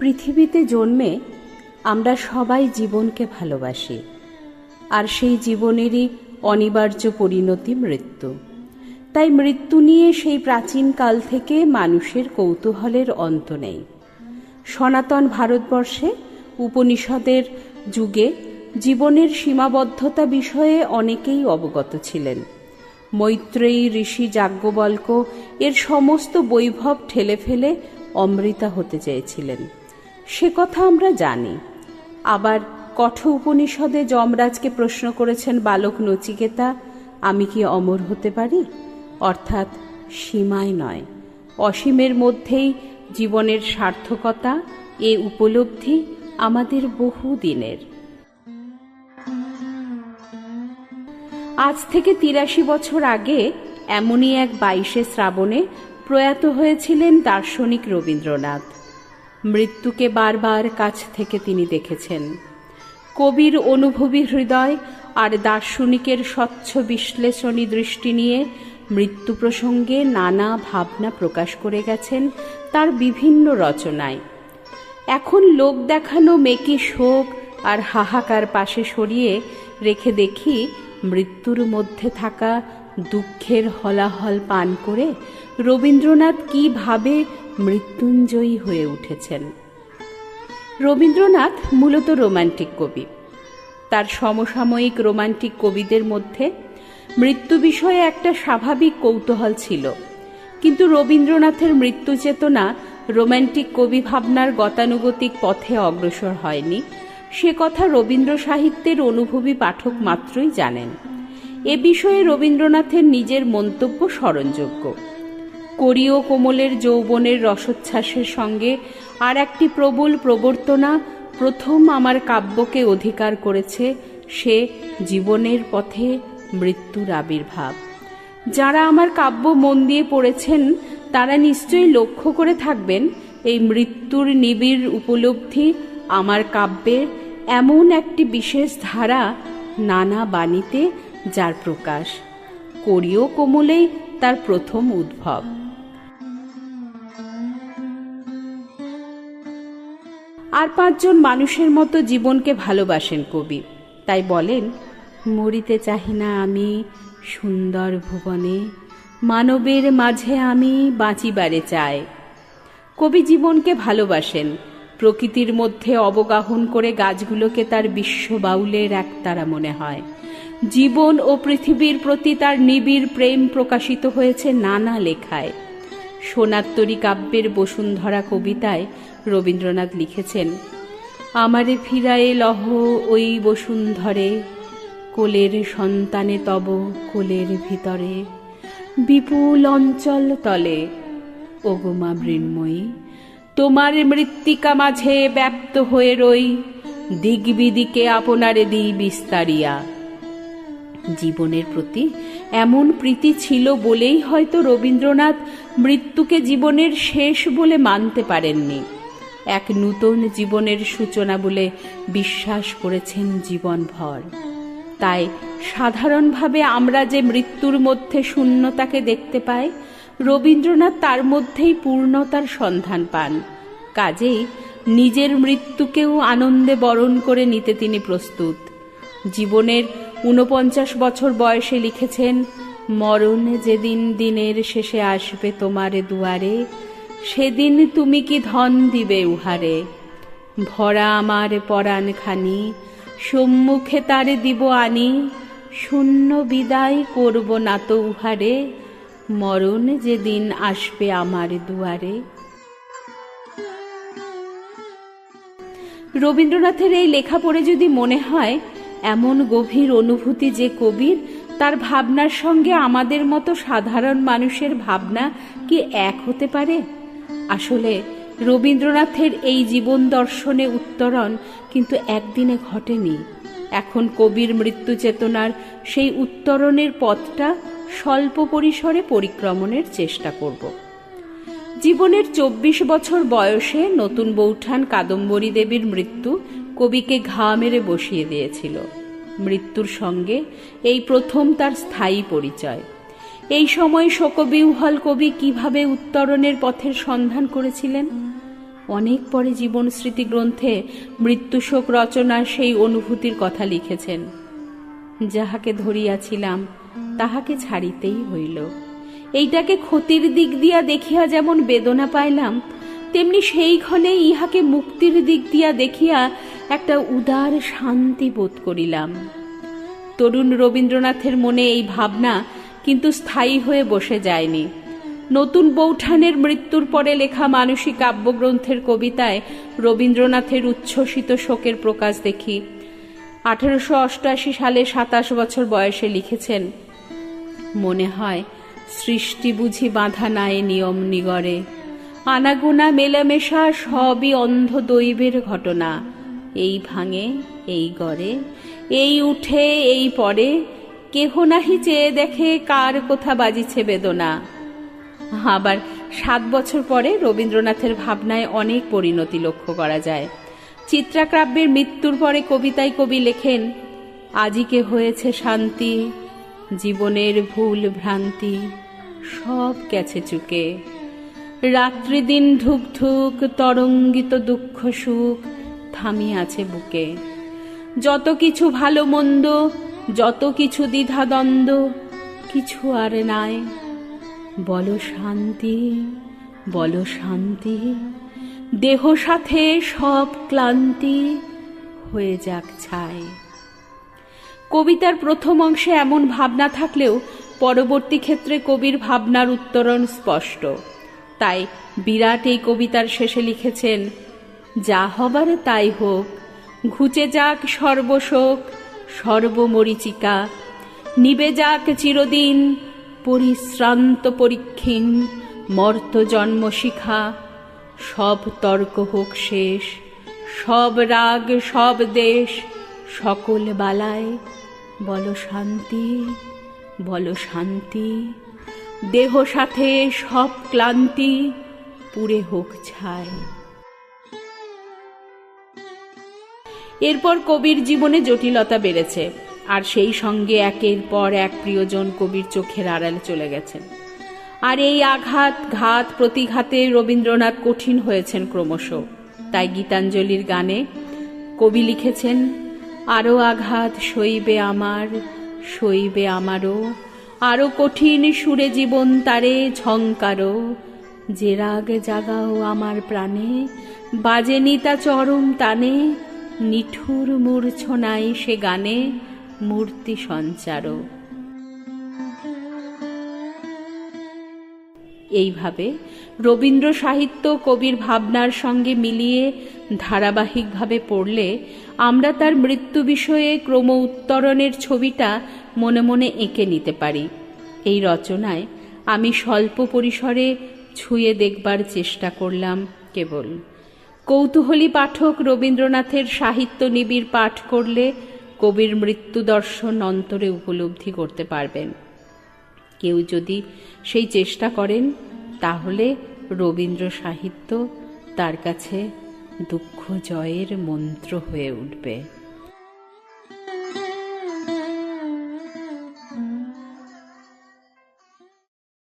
পৃথিবীতে জন্মে আমরা সবাই জীবনকে ভালোবাসি, আর সেই জীবনেরই অনিবার্য পরিণতি মৃত্যু। তাই মৃত্যু নিয়ে সেই প্রাচীন কাল থেকে মানুষের কৌতূহলের অন্ত নেই। সনাতন ভারতবর্ষে উপনিষদের যুগে জীবনের সীমাবদ্ধতা বিষয়ে অনেকেই অবগত ছিলেন। মৈত্রেয়ী ঋষি যাজ্ঞবল্ক এর সমস্ত বৈভব ঠেলে ফেলে অমৃতা হতে চেয়েছিলেন। সে কথা আমরা জানি। আবার কঠ উপনিষদে যমরাজকে প্রশ্ন করেছেন বালক নচিকেতা, আমি কি অমর হতে পারি? অর্থাৎ সীমায় নয়। অসীমের মধ্যেই জীবনের সার্থকতা, এ উপলব্ধি আমাদের বহু দিনের। আজ থেকে তিরাশি বছর আগে এমনই এক বাইশে শ্রাবণে প্রয়াত হয়েছিলেন দার্শনিক রবীন্দ্রনাথ। মৃত্যুকে বারবার কাছ থেকে তিনি দেখেছেন। কবির অনুভবী হৃদয় আর দার্শনিকের স্বচ্ছ বিশ্লেষণী দৃষ্টি নিয়ে মৃত্যু প্রসঙ্গে নানা ভাবনা প্রকাশ করে গেছেন তার বিভিন্ন রচনায়। এখন লোক দেখানো মেকি শোক আর হাহাকার পাশে সরিয়ে রেখে দেখি মৃত্যুর মধ্যে থাকা দুঃখের হলাহল পান করে রবীন্দ্রনাথ কীভাবে মৃত্যুঞ্জয়ী হয়ে উঠেছেন। রবীন্দ্রনাথ মূলত রোমান্টিক কবি। তার সমসাময়িক রোমান্টিক কবিদের মধ্যে মৃত্যু বিষয়ে একটা স্বাভাবিক কৌতূহল ছিল। কিন্তু রবীন্দ্রনাথের মৃত্যু চেতনা রোমান্টিক কবি ভাবনার গতানুগতিক পথে অগ্রসর হয়নি। সে কথা রবীন্দ্র সাহিত্যের অনুভবী পাঠক মাত্রই জানেন। এ বিষয়ে রবীন্দ্রনাথের নিজের মন্তব্য স্মরণযোগ্য। কোরীয় কোমলের যৌবনের রসোচ্ছ্বাসের সঙ্গে আর একটি প্রবল প্রবর্তনা প্রথম আমার কাব্যকে অধিকার করেছে সে জীবনের পথে মৃত্যুর আবির্ভাব। যারা আমার কাব্য মন দিয়ে পড়েছেন তারা নিশ্চয়ই লক্ষ্য করে থাকবেন, এই মৃত্যুর নিবিড় উপলব্ধি, আমার কাব্যের এমন একটি বিশেষ ধারা নানা বাণীতে যার প্রকাশ। কোরীয় কোমলেই তার প্রথম উদ্ভব। আর পাঁচজন মানুষের মতো জীবনকে ভালোবাসেন কবি। তাই বলেন, মরিতে চাহি না আমি সুন্দর ভুবনে মানবের মাঝে আমি বাঁচিবারে চাই। কবি জীবনকে ভালোবাসেন, প্রকৃতির মধ্যে অবগাহন করে গাছগুলোকে তার বিশ্ব বাউলের একতারা মনে হয়। জীবন ও পৃথিবীর প্রতি তার নিবিড় প্রেম প্রকাশিত হয়েছে নানা লেখায়। সোনাত্তরী কাব্যের বসুন্ধরা কবিতায় রবীন্দ্রনাথ লিখেছেন, আমারে ফিরায়ে লহ ওই বসুন্ধরে, কোলের সন্তানে তব কোলের ভিতরে। বিপুল অঞ্চল তলে। ওগোমা মৃন্ময়ী তোমার মৃত্তিকা মাঝে ব্যপ্ত হয়ে রই, দিগবিদিকে আপনারে দিই বিস্তারিয়া। জীবনের প্রতি এমন প্রীতি ছিল বলেই হয়তো রবীন্দ্রনাথ মৃত্যুকে জীবনের শেষ বলে মানতে পারেননি। এক নূতন জীবনের সূচনা বলে বিশ্বাস করেছেন জীবনভর। তাই সাধারণভাবে আমরা যে মৃত্যুর মধ্যে শূন্যতাকে দেখতে পাই, রবীন্দ্রনাথ তার মধ্যেই পূর্ণতার সন্ধান পান। কাজেই নিজের মৃত্যুকেও আনন্দে বরণ করে নিতে তিনি প্রস্তুত। জীবনের ঊনপঞ্চাশ বছর বয়সে লিখেছেন, মরণ যেদিন দিনের শেষে আসবে তোমারে দুয়ারে, সেদিন তুমি কি ধন দিবে উহারে? ভরা আমার পরাণ খানি সম্মুখে তারে দিব আনি শূন্য বিদায় করব না তো উহারে। মরণ যেদিন আসবে আমার দুয়ারে। রবীন্দ্রনাথের এই লেখা পড়ে যদি মনে হয়, এমন গভীর অনুভূতি যে কবির, তার ভাবনার সঙ্গে আমাদের মতো সাধারণ মানুষের ভাবনা কি এক হতে পারে? আসলে রবীন্দ্রনাথের এই জীবন দর্শনে উত্তরণ কিন্তু একদিনে ঘটেনি। এখন কবির মৃত্যু চেতনার সেই উত্তরণের পথটা স্বল্প পরিসরে পরিক্রমণের চেষ্টা করব। জীবনের চব্বিশ বছর বয়সে নতুন বৌঠান কাদম্বরী দেবীর মৃত্যু কবিকে ঘা মেরে বসিয়ে দিয়েছিল। মৃত্যুর সঙ্গে এই প্রথম তার স্থায়ী পরিচয়। এই সময় শোকবিহ্বল কবি কীভাবে উত্তরণের পথের সন্ধান করেছিলেন? অনেক পরে জীবন স্মৃতি গ্রন্থে মৃত্যুশোক রচনার সেই অনুভূতির কথা লিখেছেন। যাহাকে ধরিয়াছিলাম, তাহাকে ছাড়িতেই হইল। এইটাকে ক্ষতির দিক দিয়া দেখিয়া যেমন বেদনা পাইলাম, তেমনি সেই ক্ষণে ইহাকে মুক্তির দিক দিয়া দেখিয়া একটা উদার শান্তি বোধ করিলাম। তরুণ রবীন্দ্রনাথের মনে এই ভাবনা কিন্তু স্থায়ী হয়ে বসে যায়নি। নতুন বৌঠানের মৃত্যুর পরে লেখা মানসিক কাব্যগ্রন্থের কবিতায় রবীন্দ্রনাথের উচ্ছ্বসিত শোকের প্রকাশ দেখি। আঠারোশো অষ্টআশি সালে সাতাশ বছর বয়সে লিখেছেন, মনে হয় সৃষ্টি বুঝি বাঁধা নাই নিয়ম নিগরে আনাগোনা মেলামেশা সবই অন্ধ দৈবের ঘটনা। এই ভাঙে, এই গড়ে, এই উঠে, এই পরে কেহ নাহি চেয়ে দেখে কার কোথা বাজিছে বেদনা। আবার সাত বছর পরে রবীন্দ্রনাথের ভাবনায় অনেক পরিণতি লক্ষ্য করা যায়। চিত্রাকাব্যের মৃত্যুর পরে কবিতায় কবি লেখেন আজিকে হয়েছে শান্তি, জীবনের ভুল ভ্রান্তি, সব গেছে চুকে। রাত্রি দিন ধুক তরঙ্গিত দুঃখ সুখ থামিয়ে আছে বুকে। যত কিছু ভালো মন্দ, যত কিছু দ্বিধাদ্বন্দ্ব, কিছু আর নাই। বলো শান্তি বলো শান্তি। দেহ সাথে সব ক্লান্তি হয়ে যাক ছাই। কবিতার প্রথম অংশে এমন ভাবনা থাকলেও পরবর্তী ক্ষেত্রে কবির ভাবনার উত্তরণ স্পষ্ট। তাই বিরাট এই কবিতার শেষে লিখেছেন, যা হবার তাই হোক, ঘুচে যাক সর্বশোক, সর্বমরিচিকা। নিবে যাক চিরদিন পরিশ্রান্ত পরীক্ষীন মর্ত জন্ম শিখা, সব তর্ক হোক শেষ, সব রাগ, সব দেশ, সকল বালায় বলো শান্তি, বল শান্তি। দেহ সাথে সব ক্লান্তি পুরে হোক ছায় এরপর কবির জীবনে জটিলতা বেড়েছে। আর সেই সঙ্গে একের পর এক প্রিয়জন কবির চোখের আড়ালে চলে গেছেন। আর এই আঘাত, ঘাত, প্রতিঘাতে রবীন্দ্রনাথ কঠিন হয়েছেন ক্রমশ। তাই গীতাঞ্জলির গানে কবি লিখেছেন আরও আঘাত সইবে আমার, সইবে আমারও আরও কঠিন সুরে জীবন তারে ঝঙ্কারো যে রাগ জাগাও আমার প্রাণে, বাজে নিতা চরম টানে, নিঠুর মূর্ছনাই সে গানে। মূর্তি সঞ্চারও। এইভাবে রবীন্দ্র সাহিত্য কবির ভাবনার সঙ্গে মিলিয়ে ধারাবাহিকভাবে পড়লে আমরা তার মৃত্যু বিষয়ে ক্রম উত্তরণের ছবিটা মনে মনে এঁকে নিতে পারি। এই রচনায় আমি স্বল্প পরিসরে ছুঁয়ে দেখবার চেষ্টা করলাম কেবল। কৌতূহলী পাঠক রবীন্দ্রনাথের সাহিত্য নিবিড় পাঠ করলে কবির মৃত্যু দর্শন অন্তরে উপলব্ধি করতে পারবেন। কেউ যদি সেই চেষ্টা করেন, তাহলে রবীন্দ্র সাহিত্য তার কাছে দুঃখ জয়ের মন্ত্র হয়ে উঠবে।